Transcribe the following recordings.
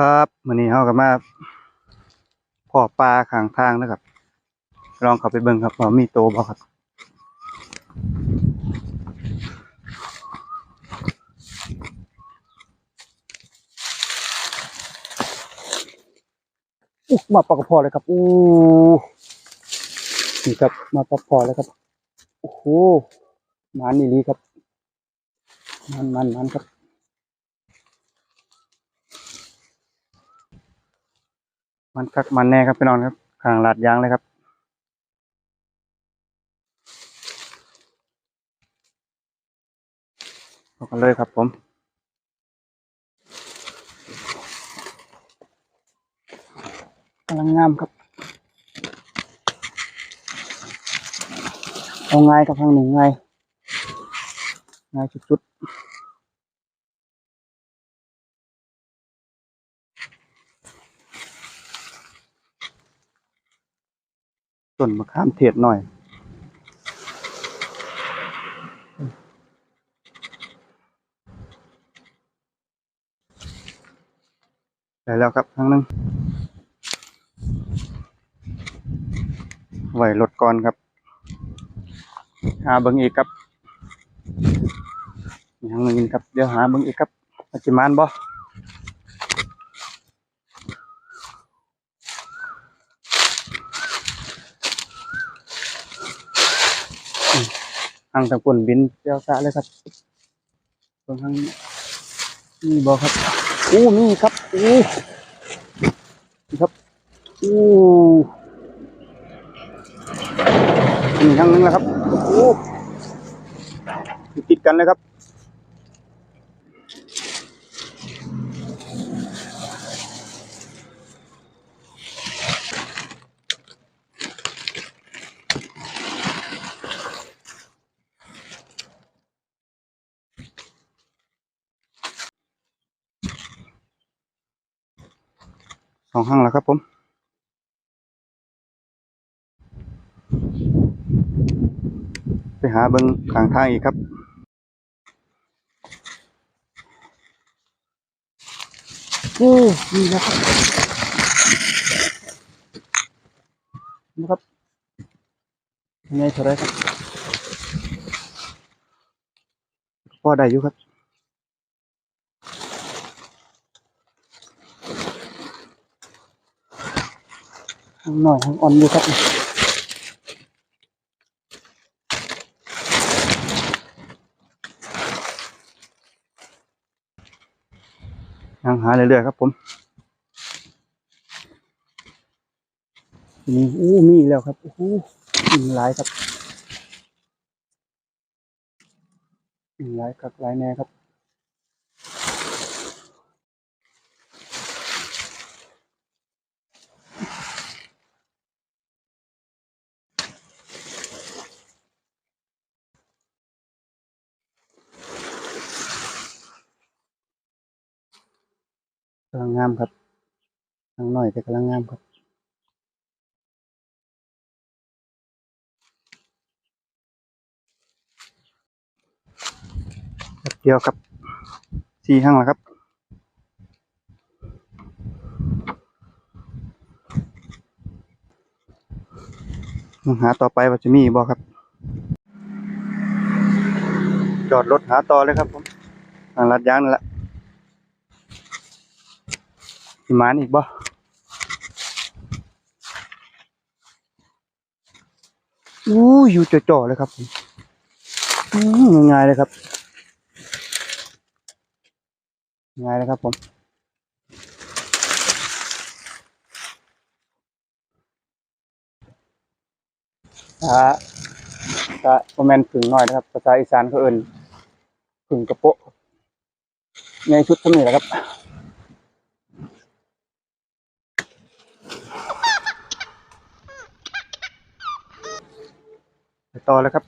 ครับมื้อนี้เฮาก็มาพอปลาข้างทางนะครับ ลองเข้าไปเบิ่งครับว่ามีโตบ่ครับอู้มาปลากระพอเลยครับอู้นี่ครับ มาปลากระพอเลยครับโอ้โหมันนี่ลีครับ มันมันมันครับ มันคักมันแน่ครับพี่น้องครับขางหลาดยางเลยครับเอากันเลยครับผมกำลังงามครับเอาง่ายกับทางหนึ่งง่ายง่ายสุดๆ ต้นมะขามเทศหน่อย ได้แล้วครับครั้งนึงไหวรถก่อนครับ หาเบิ้งอีกครับยังเงินครับ เดี๋ยวหาเบิ้งอีกครับปัจจุบันบ่ ทางตะกุนบินเจ้าซะเลยครับตรงทางนี่บอครับอู้นี่ครับอู้ครับอู้อีกครั้งนึงแล้วครับอู้ติดกันเลยครับ สองห้างแล้วครับผมไปหาเบิ้งข้างทางอีกครับโอ้นี่นะครับนะครับยังไงเท่าไรครับพอได้อยู่ครับ ทางหน่อยทางอ่อนอยู่ครับยังหาเรื่อยๆครับผมนี่อู้มีแล้วครับโอ้โหมีหลายครับมีหลายครับหลายแน่ครับ กำลังงามครับทางหน่อยแต่กำลังงามครับเดียวครับสี่ห้างแล้วครับหาต่อไปว่าจะมีบ่ครับ จอดรถหาต่อเลยครับผมทางลัดยางนั่นแหละ สิมานอีกบ่อู้อยู่จ่อๆเลยครับง่ายๆเลยครับง่ายเลยครับผมถ้าถ้าคอมเมนต์ถึงหน่อยนะครับ ภาษาอีสานเขาเอิ้นผึ่งกระโปะในชุดทั้งนี้แหละครับ ต่อแล้วครับ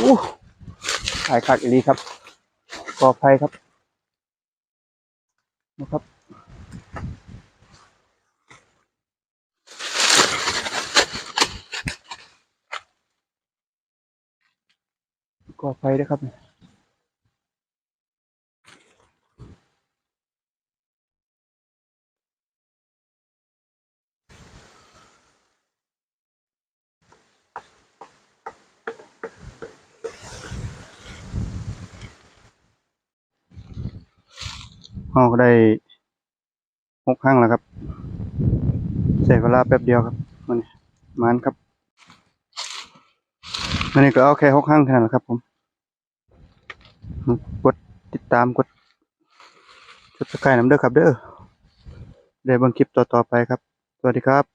อู้ขายคักอีลีครับปลอดภัยครับนะครับก่อไฟด้วยครับ เราก็ได้หกครั้งแล้วครับใช้เวลาแป๊บเดียวครับมันมันครับอันนี้ก็เอาแค่หกครั้งแค่นั้นแหละครับผมกดติดตามกดกดสกายน้ำเด้อครับเด้อได้บางคลิปต่อๆไปครับ สวัสดีครับ